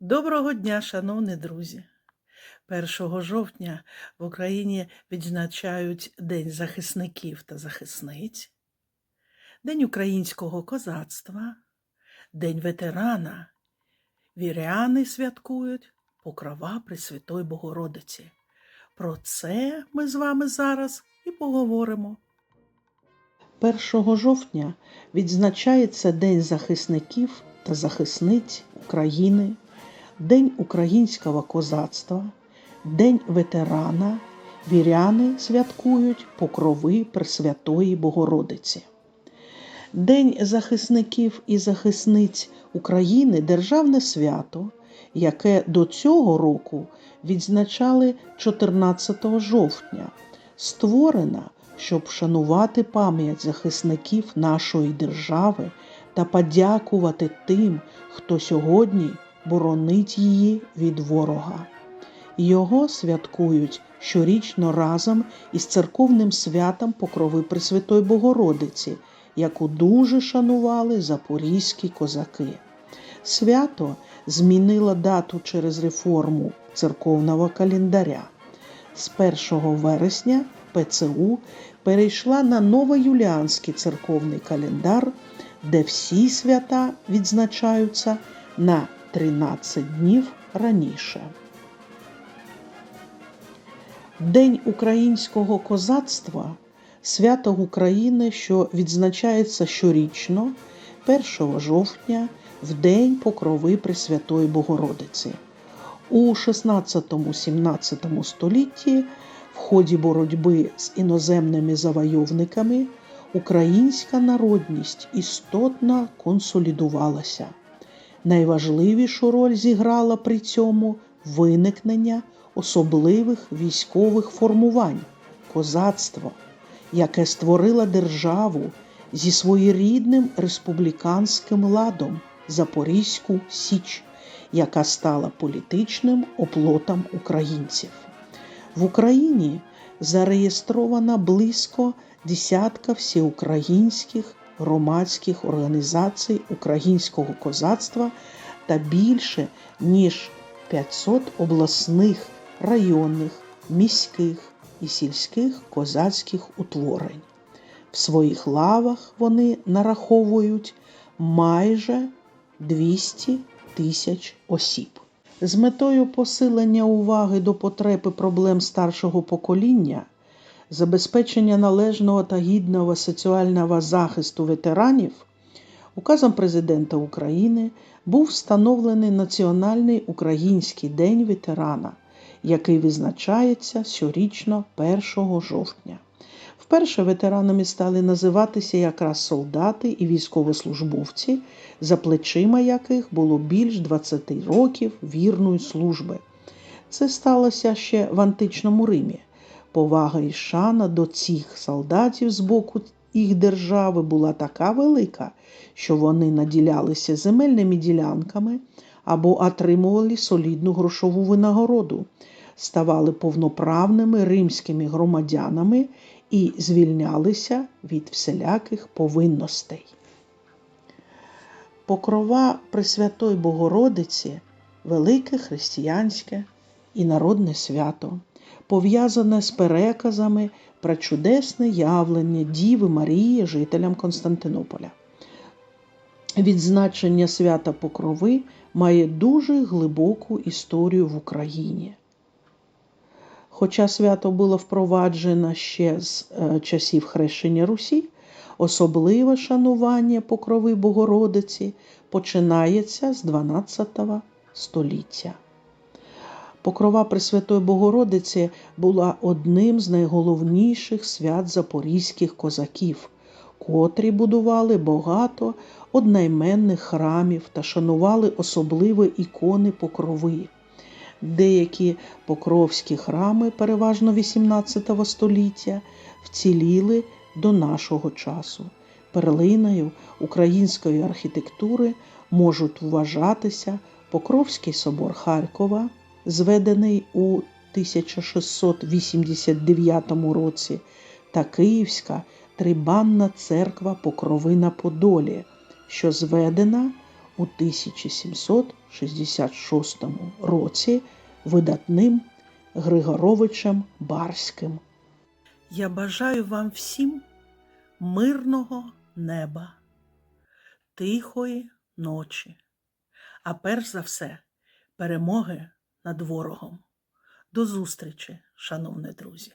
Доброго дня, шановні друзі! 1 жовтня в Україні відзначають День захисників та захисниць, День українського козацтва, День ветерана. Віряни святкують Покрова Пресвятої Богородиці. Про це ми з вами зараз і поговоримо. 1 жовтня відзначається День захисників та захисниць України, День українського козацтва, День ветерана. Віряни святкують Покрови Пресвятої Богородиці. День захисників і захисниць України державне свято, яке до цього року відзначали 14 жовтня, створена, щоб вшанувати пам'ять захисників нашої держави та подякувати тим, хто сьогодні боронить її від ворога. Його святкують щорічно разом із церковним святом Покрови Пресвятої Богородиці, яку дуже шанували запорізькі козаки. Свято змінило дату через реформу церковного календаря. З 1 вересня ПЦУ перейшла на новоюліанський церковний календар, де всі свята відзначаються на 13 днів раніше. День українського козацтва свято України, що відзначається щорічно 1 жовтня в День Покрови Пресвятої Богородиці. У 16-17 столітті в ході боротьби з іноземними завойовниками українська народність істотно консолідувалася. Найважливішу роль зіграла при цьому виникнення особливих військових формувань козацтво, яке створило державу зі своєрідним республіканським ладом Запорізьку Січ, яка стала політичним оплотом українців. В Україні зареєстровано близько десятка всеукраїнських громадських організацій українського козацтва та більше ніж 500 обласних, районних, міських і сільських козацьких утворень. В своїх лавах вони нараховують майже 200 тисяч осіб. З метою посилення уваги до потреб і проблем старшого покоління, забезпечення належного та гідного соціального захисту ветеранів, указом Президента України був встановлений Національний український день ветерана, який відзначається щорічно 1 жовтня. Вперше ветеранами стали називатися якраз солдати і військовослужбовці, за плечима яких було більш 20 років вірної служби. Це сталося ще в античному Римі. Повага і шана до цих солдатів з боку їх держави була така велика, що вони наділялися земельними ділянками або отримували солідну грошову винагороду, ставали повноправними римськими громадянами і звільнялися від всіляких повинностей. Покрова Пресвятої Богородиці велике християнське і народне свято, пов'язане з переказами про чудесне явлення Діви Марії жителям Константинополя. Відзначення свята Покрови має дуже глибоку історію в Україні. Хоча свято було впроваджено ще з е, часів хрещення Русі, особливе шанування Покрови Богородиці починається з 12 століття. Покрова Пресвятої Богородиці була одним з найголовніших свят запорізьких козаків, котрі будували багато однайменних храмів та шанували особливі ікони покрови. Деякі покровські храми, переважно 18 століття, вціліли до нашого часу. Перлиною української архітектури можуть вважатися Покровський собор Харкова, зведений у 1689 році, та Київська трибанна церква Покрови на Подолі, що зведена у 1766 році видатним Григоровичем Барським. Я бажаю вам всім мирного неба, тихої ночі, а перш за все перемоги над ворогом. До зустрічі, шановні друзі!